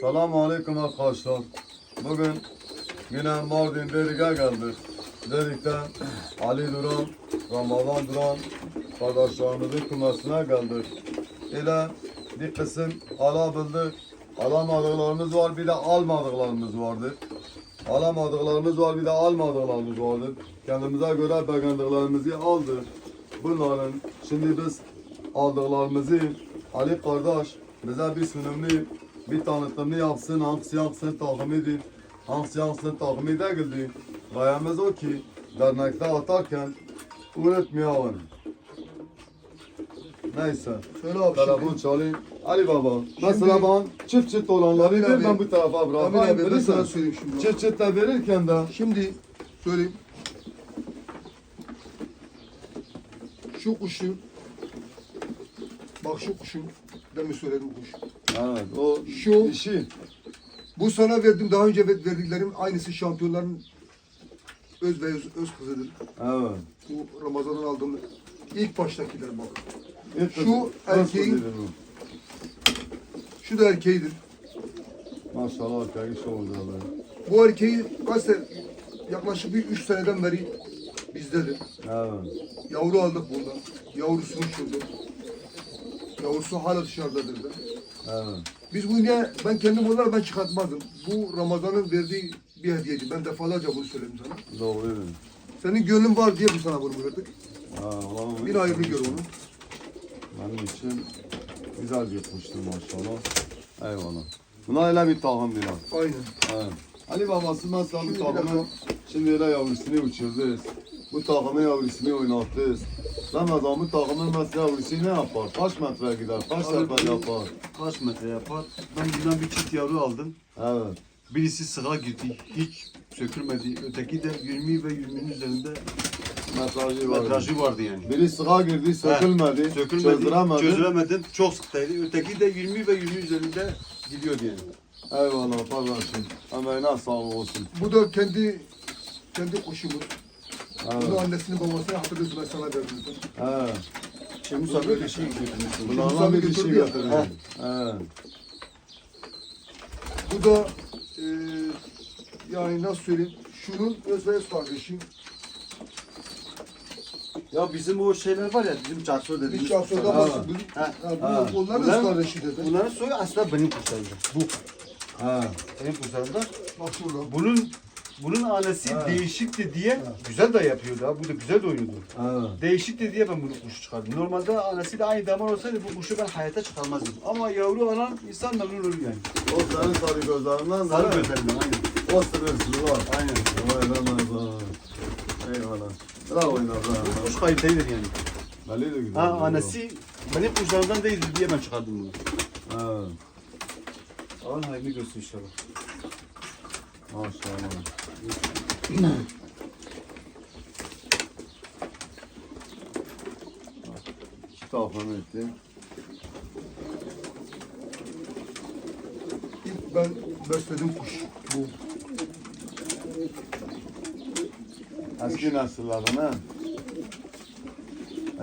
Selamun Aleyküm arkadaşlar. Bugün yine Mardin Derik'e geldik. Derik'te Ali Duran, Ramazan Duran kardeşlerimizin kümesine geldik. İle bir kısım alabildik. Alamadıklarımız var bir de almadıklarımız vardır. Alamadıklarımız var bir de almadıklarımız vardır. Kendimize göre beğendiklerimizi aldık. Bunların şimdi biz aldıklarımızı Ali kardeş bize bir sunumlu bir tanıtımını yapsın. Hangisi hangisinin takımıdır, hangisi hangisinin takımı değildir. Gayemiz o ki dernekte atarken unutmayalım. Neyse. Söyle abi Telefon çalayım. Ali Baba. Mesela ben çıt çıt olanları ver ben bu tarafa bırakayım. abi ben sana söyleyeyim şimdi. Çıt çıt da verirken de Şimdi söyleyeyim. Şu kuşu Bak şu kuşun demin söyledim kuş. O Şu- işi. Bu sana verdim daha önce ver- verdiklerim aynısı şampiyonların öz ve öz, öz kızıdır. Evet. Bu Ramazan'dan aldığım ilk baştakiler bak. İlk Şu nasıl erkeğin-? Şu da erkeğidir. Maşallah çok güzel. Bu erkeği kaç sene, yaklaşık bir üç seneden beri bizdedir. Evet. Yavru aldık bundan. Yavrusunu uçurdu. Yavrusu hala dışarıdadır da. Biz bu niye ben kendim olarak ben çıkartmazdım. Bu Ramazan'ın verdiği bir hediyeydi. Ben defalarca bunu söyledim sana. Doğru. Senin gönlün var diye biz sana bunu verdik. Allah'ım Bir hayırlı gör onu. Benim için güzel bir kuştur maşallah. Eyvallah. Buna öyle bir tahım biraz. Aynen. Evet. Ali babası mesela bu Şimdi öyle yavrusunu uçurduz. Bu takımın yavrusunu oynattız. Ramazan bu takımın mesela yavrusu ne yapar? Kaç metre gider? Kaç sefer yapar? Kaç metre yapar? Ben bundan bir çift yavru aldım. Evet. Birisi sığa girdi. Hiç sökülmedi. Öteki de 20 ve 20'nin üzerinde Metrajı var. metrajı vardı yani. Biri sığa girdi, sökülmedi, Sökülmedi, çözdüremedi. çözülemedim. Çok sıktaydı. Öteki de 20 ve 20 üzerinde gidiyordu yani. Eyvallah kardeşim. Emeğine sağlık olsun. Bu da kendi kendi kuşumuz. Bunu annesini babasını hatırlıyorsun ben sana verdim. Evet. Şey Musa böyle şey götürmüştüm. Bunlardan bir dişi götürdü ya. getirdim. Evet. Bu da e, yani nasıl söyleyeyim? Şunun öz ve öz kardeşi. Ya bizim o şeyler var ya bizim çarşı dediğimiz. Bir kuşlar. bahsediyorum. Ha. Ha, bu, Ha. Onların öz Bunlar- kardeşi dedi. Bunların soyu aslında benim kuşlarımdı. Bu Evet. benim kuşlarımda. Bak şurada. Bunun bunun annesi Ha. değişikti diye güzel de yapıyordu ha. Bu da güzel de oynuyordu. Evet. Değişikti diye ben bunu kuş çıkardım. Normalde annesiyle aynı damar olsaydı bu kuşu ben hayata çıkarmazdım. Ama yavru alan insan memnun olur yani. O senin sarı gözlerinden Sarı de gözlerimden aynen. o sınırsız var. Aynen. Vay Ramazan. Eyvallah. Bravo oynar Bu kuş kalitelidir yani. Belli de güzel. Ha annesi benim kuşlarımdan değildir diye ben çıkardım bunu. Evet. Alan hayırlı görsün inşallah. Maşallah. İki tahmin etti. İlk ben besledim kuş. Bu. Eski nesillerden ha.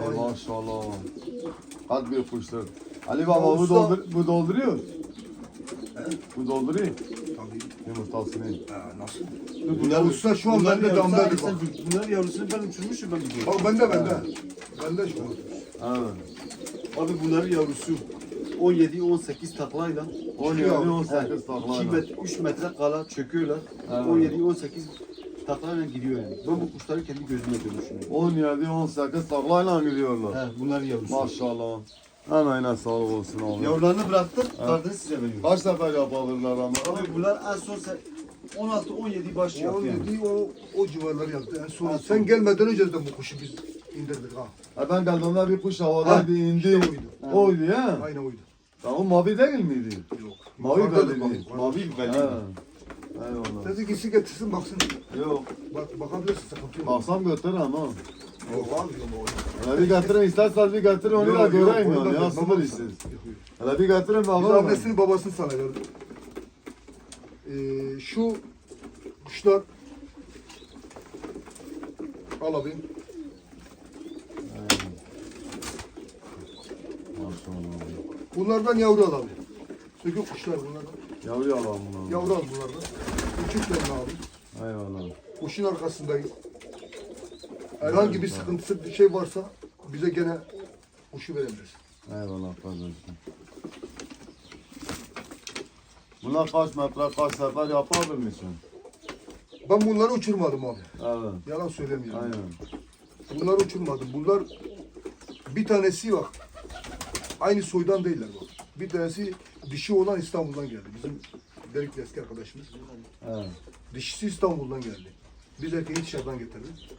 Ey maşallah. Hadi bir kuştur. Ali baba bu, doldur, bu dolduruyor. Bu dolduruyor. Tabii. Yumurtasını. Ha, nasıl? Bunlar, Usta şu an bende damdadır bak. Bunlar yavrusunu ben uçurmuşum ben biliyorum. Bak bende bende. Bende şu an. Evet. Abi bunların yavrusu 17-18 taklayla 17 abi. 18 2 taklayla. metre, 3 metre kala çöküyorlar. Evet. 17-18 taklayla gidiyor yani. Ben bu kuşları kendi gözüme görmüşüm. 17 18 taklayla gidiyorlar. He, bunların yavrusu. Maşallah. Emeğine sağlık olsun abi. Yavrularını bıraktım, kartını size veriyorum. Kaç sefer yapabilirler ama? Abi bunlar en son 16-17 baş yaptı yani. 17 o, o civarlar yaptı. En son, En sen gelmeden önce de bu kuşu biz indirdik ha. Ha, ben geldiğimde bir kuş havadaydı indi. işte oydu. Oydu ya. Aynen oydu. Tamam mavi değil miydi? Yok. Mavi Yukarıdadır belli. bak. Mavi belli. Eyvallah. Dedi gitsin getirsin baksın. Yok. Bak bakabilirsin sıkıntı yok. Baksam götür ama. Yok abi yok o. Hele bir getirin istersen bir getirin onu da göreyim yani. Ya sana. işsiz. Hele bir getirin Biz bakalım. annesini babasını sana verdik. Ee, şu kuşlar al. Maşallah. Bunlardan yavru al abi. Sökük kuşlar bunlardan. Yavru alalım bunu. Yavru al bunlardan. Tane abi. Eyvallah. Kuşun arkasındayız. Herhangi bir sıkıntısı bir şey varsa bize gene kuşu verebiliriz. Eyvallah kardeşim. Bunlar kaç metre kaç sefer yapabilir misin? Ben bunları uçurmadım abi. Evet. Yalan söylemiyorum. Aynen. Bunları uçurmadım. Bunlar bir tanesi bak. Aynı soydan değiller bak. Bir tanesi dişi olan İstanbul'dan geldi. Bizim Delikli eski arkadaşımız. Evet. Dişisi İstanbul'dan geldi. Biz erkeği dışarıdan getirdik.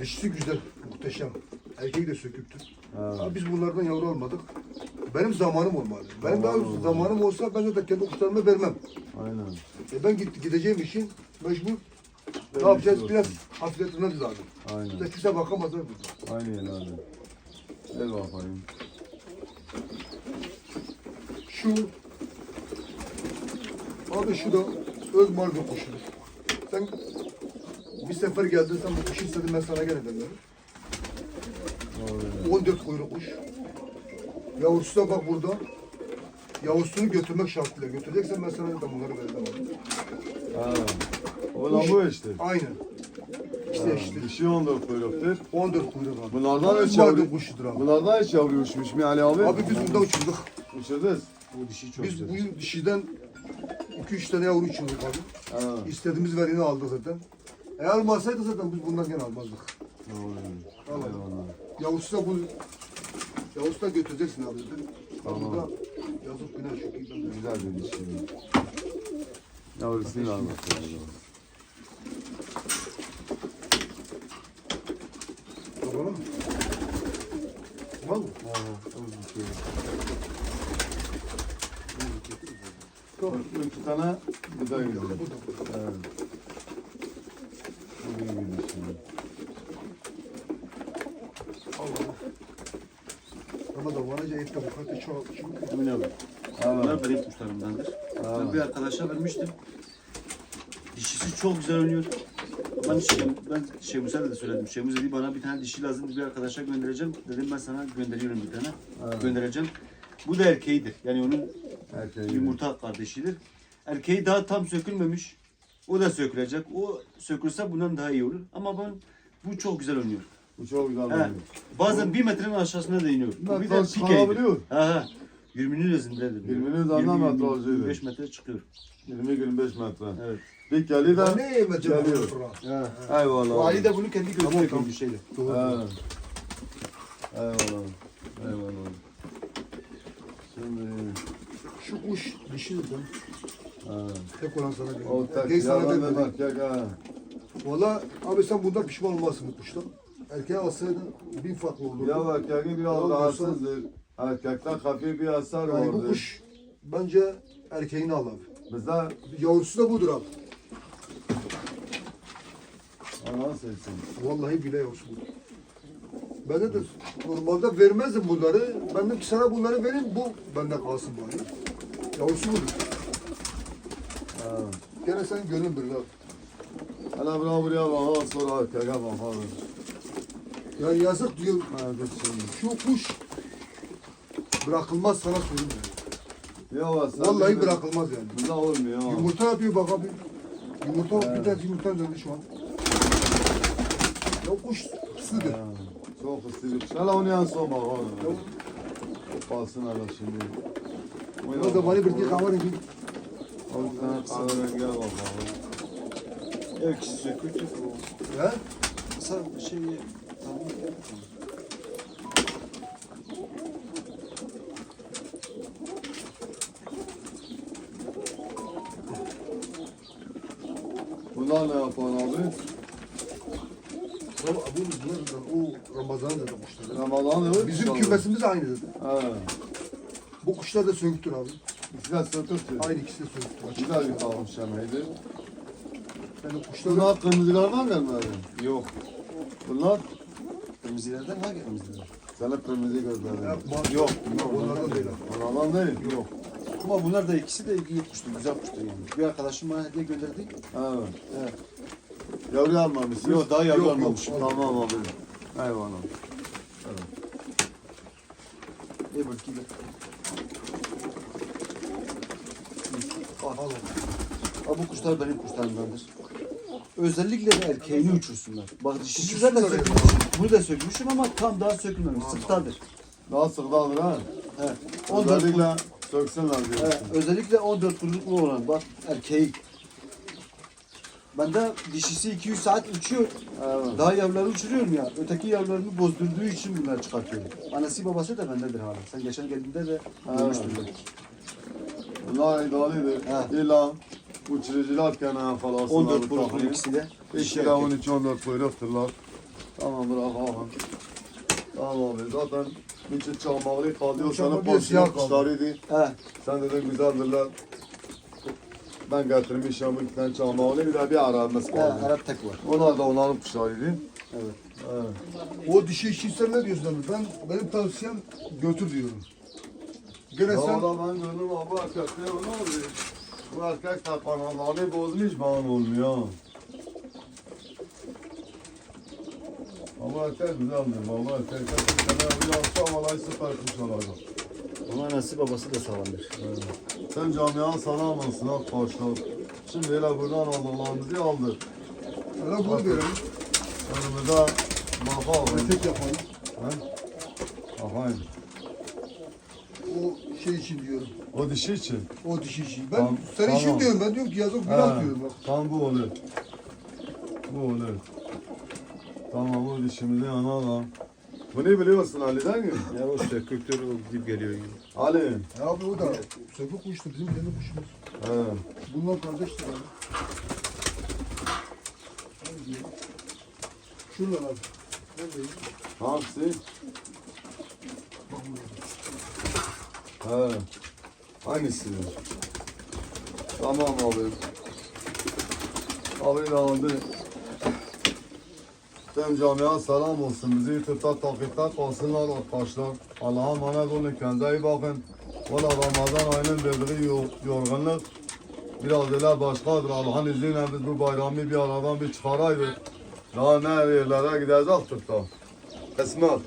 Dişisi güzel, muhteşem. Erkeği de söküktü. Evet. Ama biz bunlardan yavru almadık. Benim zamanım olmadı. Benim daha Zamanın zamanım olsa ben de kendi kuşlarımı vermem. Aynen. E ben git, gideceğim için mecbur Ben ne yapacağız? Biraz hafifletmemiz lazım. Aynen. İşte kimse bakamaz abi. Aynen öyle. El bakayım. Şu abi şu da öz marga kuşu. Sen bir sefer geldin sen bu kuşu istedin ben sana gene dedim. Doğru. 14 kuyruk kuş. Yavrusu da bak burada. Yavrusunu götürmek şartıyla götüreceksen ben sana da bunları vereceğim. Evet. O da bu işte. Aynen. İşte işte. Dişi 14 kuyruktur. 14 kuyruk abi. Bunlardan marga yavru, kuşudur abi. bunlardan hiç yavru uçmuş mu Ali abi? Abi biz bunda uçurduk. Uçurdunuz. Bu dişi çok Biz güzel. bugün dişiden 2-3 tane yavru uçurduk abi. Evet. İstediğimiz verini aldık zaten. E almasaydı zaten biz bundan gene almazdık. Doğru. Tamam. Yavrusu da bu Yavrusu da götüreceksin abi dedim. Tamam. Burada yazık günah ki ben Güzel bir dişi. Yavrusunu almak lazım. Bakalım. Var mı? Tamam. İki tane bir daha gidiyor. Bu da. Evet. Bu iyi bir dişi. Allah. Ama da varaca et de bu kadar çok. Çünkü Emin abi. Bunlar benim kuşlarımdandır. Ben bir arkadaşa vermiştim. Dişisi çok güzel oynuyor. Ben, şey, ben Şemuz'a da söyledim. Şemuz dedi bana bir tane dişi lazım bir arkadaşa göndereceğim. Dedim ben sana gönderiyorum bir tane. Evet. Göndereceğim. Bu da erkeğidir. Yani onun Erkeği. yumurta kardeşidir. Erkeği daha tam sökülmemiş. O da sökülecek. O sökülse bundan daha iyi olur. Ama ben bu çok güzel oynuyor. Bu çok güzel He. oluyor. Bazen bir metrenin aşağısına da iniyor. Bu Bunlar bir de taş pikeydi. kalabiliyor. He he. 20'nin üstündedir. 20'nin üzerinden metre olacak. 25 metre çıkıyor. 20-25 metre. Evet. Bir geli de ne yemeyeceğim? geliyor. He. Eyvallah. O Ali de bunu kendi gözüyle Tamam, tamam, bir şeyle. Evet. Eyvallah. Eyvallah. Şimdi Şu kuş dişidir evet. Tek olan sana o dedim. tek sana yalan dedim. ve erkek ha. Valla abi sen bundan pişman olmazsın bu kuştan. Erkeğe alsaydın bin farklı olurdu. Ya erkeği biraz Olmasa- rahatsızdır. Erkekten hafif bir hasar yani bu vardır. kuş bence erkeğini al abi. Bizde Yavrusu da budur abi. ana seçsin. Vallahi bile yavrusu budur. Ben de, de normalde vermezdim bunları. Ben ki sana bunları verin bu bende kalsın bari. Yavrusu budur. Evet. Gene sen gönlün bir abi. Hele buna buraya bakalım sonra erkeğe bakalım. Yani yazık diyor şimdi. şu kuş bırakılmaz sana söyleyeyim yani. Ya sen Vallahi bırakılmaz yani. Bizde olmuyor. ha. Yumurta yapıyor bak abi. Yumurta bir tane yumurta döndü şu an. Ya kuş hırsıdır. Ha, Çok ısırık. Hele onu yan son bakalım. Kalsın hele şimdi. O da bana bir tek kahve rengi. O bir tane kahverengiye bakalım. Evet kişi söküyor. He? Sen şey. Bunlar ne yapan abi? Bu bunlar da o Ramazan da kuşlar. Ramazan evet. Bizim kümesimiz aynı dedi. Evet. Bu kuşlar da söğüttür abi. İkisi de söküktü. Aynı ikisi de. Açık. Güzel bir tavuk şemeydi. Yani kuşlar Bunlar kırmızılardan gelmedi. Yok. Bunlar Kırmızılardan hangi kırmızılar? sana kırmızı gözlerin. Yapma. Yok. Onlardan değil. Onlardan değil. Yok. Ama bunlar da ikisi de iyi kuştu, güzel kuştu yani. Bir arkadaşım bana hediye gönderdi. Evet. Evet. Yavru almamışsın. Yok daha yavru Yok, almamış. yok. Tamam abi. Eyvallah. İyi bakayım. Bak, Bak bu kuşlar benim kuşlarımdandır. Özellikle de erkeğini uçursunlar. Bak dişisi zaten Uçursunlar sökülmüş. Bunu da sökmüşüm ama tam daha sökülmemiş. Sıktadır. Daha sıkıdadır ha. Evet. 14 Özellikle söksünler diyorsun. Evet, özellikle 14 kuyruklu olan bak erkeği. Bende dişisi 200 saat uçuyor. Evet. Daha yavruları uçuruyorum ya. Öteki yavrularını bozdurduğu için bunları çıkartıyorum. Anası babası da bendedir hala. Sen geçen geldiğinde de görmüştün. Bunlar iddialıdır. Ha. İlla uçurucular kenara falasınlar. 14 kuyruklu ikisi de. İkisi de 13-14 kuyrukturlar. Tamam bırakalım. Tamam abi zaten için çamağlı kalıyor. Sana kaldı. kuşlarıydı. He. Sen dedin güzeldirler. Ben getirmişim bir tane çamağlı bir de bir aramız He, kaldı. Arap tek var. Onlar da onların kuşlarıydı. Evet. Evet. O dişi işi sen ne diyorsun abi? Ben benim tavsiyem götür diyorum. Gene Ya sen da ben gördüm abi erkekte ne oluyor? Bu erkek de kanalları bozmuş bana olmuyor. Ama erkek güzeldir baba erkek. Sana bir yapsa vallahi süper kuş olacak. Ama anası babası da sağlamdır. Evet. Sen camia salam olsun arkadaşlar. Şimdi hele buradan aldıklarımızı aldık. sana bunu verelim. Önümüze bakalım. Tek yapalım. Aha. O şey için diyorum. O dişi için. O dişi için. Ben Tamam, senin için tamam. diyorum. Ben diyorum ki yazık günah Ha, diyorum bak. Tam bu olur. Bu olur. Tamam bu dişimizi analım. Bu ne biliyorsun Ali değil mi? Ya o söküktür o gidip geliyor. Ali. Ya abi o da sökü kuştu bizim kendi kuşumuz. He. Bunlar kardeştir abi. Şuradan abi. Neredeyim? Hangisi? Bak burada. He. Hangisi? Tamam abi. Abi aldı. Tüm camia selam olsun. Bizi YouTube'da takipte kalsınlar arkadaşlar. Allah'a emanet olun. Kendinize iyi bakın. Valla Ramazan ayının verdiği yo- yorgunluk biraz öyle başkadır. Allah'ın izniyle biz bu bayramı bir aradan bir çıkaraydık. Daha ne yerlere gidecektik da. Kısmet.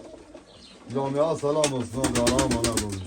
Camia selam olsun. Allah'a emanet olun.